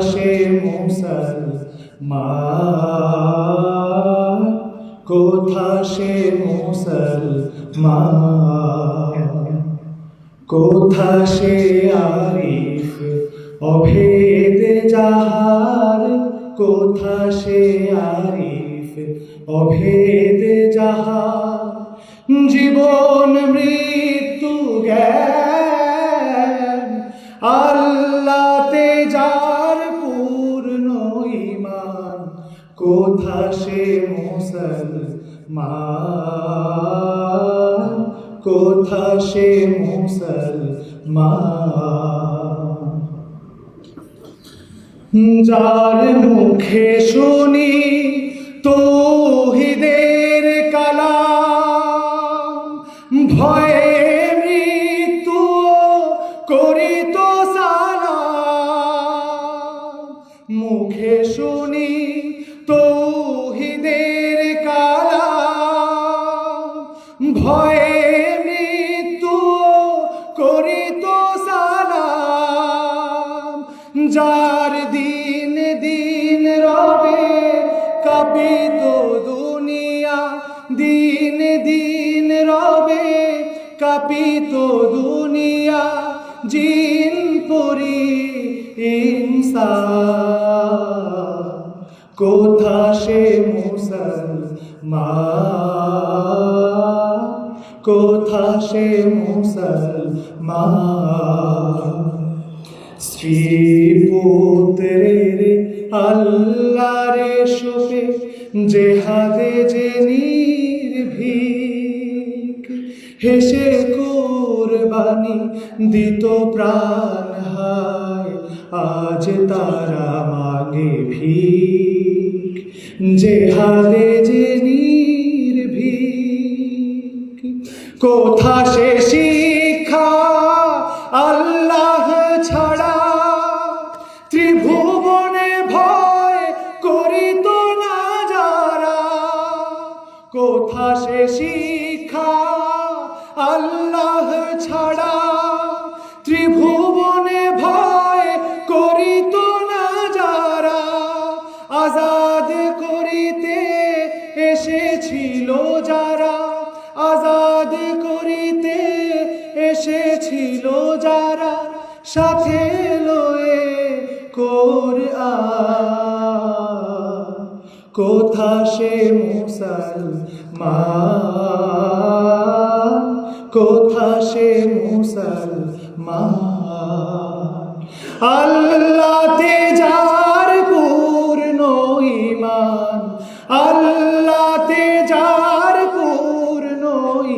সে মুসলমান কোথা সে মুসলমান কোথা সে আরিফ? অভেদ যাহার। কোথা সে আরিফ? অভেদ যাহার। জীবন মৃত্যু জ্ঞান। আল্লাতে কোথা সে মুসলমান কোথা সে মুসলমান যার মুখে শুনি তৌহিদের কালাম, ভয়ে মৃত্যু করি তো সালাম। মুখে শুনি তৌহিদের কালাম। ভয়ে মৃত্যু করি তো সালাম। যার দিন দিন রবে, কাঁপিত দুনিয়া দিন দিন রবে। কাঁপিত দুনিয়া জিন পরি ইনসান। কোথা সে মুসলমান? কোথা সে মুসলমান? স্ত্রী পুত্রের আল্লাহরে শোকে, জেহাদে যে নির্ভীক, হেসে কোরবানি দিত প্রাণ হায়, আজ তারা মাগে ভিক। জেহাদে যে নির্ভীক, কোথা সে শিক্ষা আল্লাহ ছাড়া? ত্রিভুবনে ভয় করিত না যারা? কোথা সে শিক্ষা আল্লাহ ছাড়া? ত্রিভুবনে এসেছিল যারা আজাদ করিতে এসেছিল, যারা সাথে লয়ে কোরআন। কোথা সে মুসলমান, কোথা সে মুসলমান। আল্লাহতে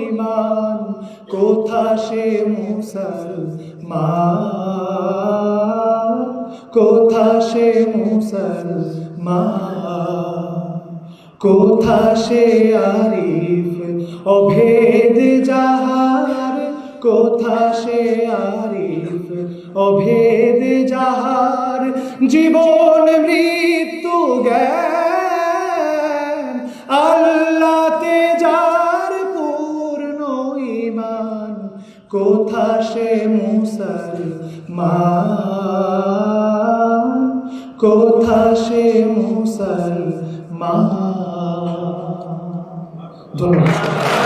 ইমান, কোথা সে মুসলমান? কোথা সে মুসলমান? কোথা সে আরিফ? অভেদ যাহার, কোথা সে আরিফ? অভেদ যাহার, জীবন মৃত্যু জ্ঞান। কোথা সে মুসলমান কোথা সে মুসলমান ধন্যবাদ।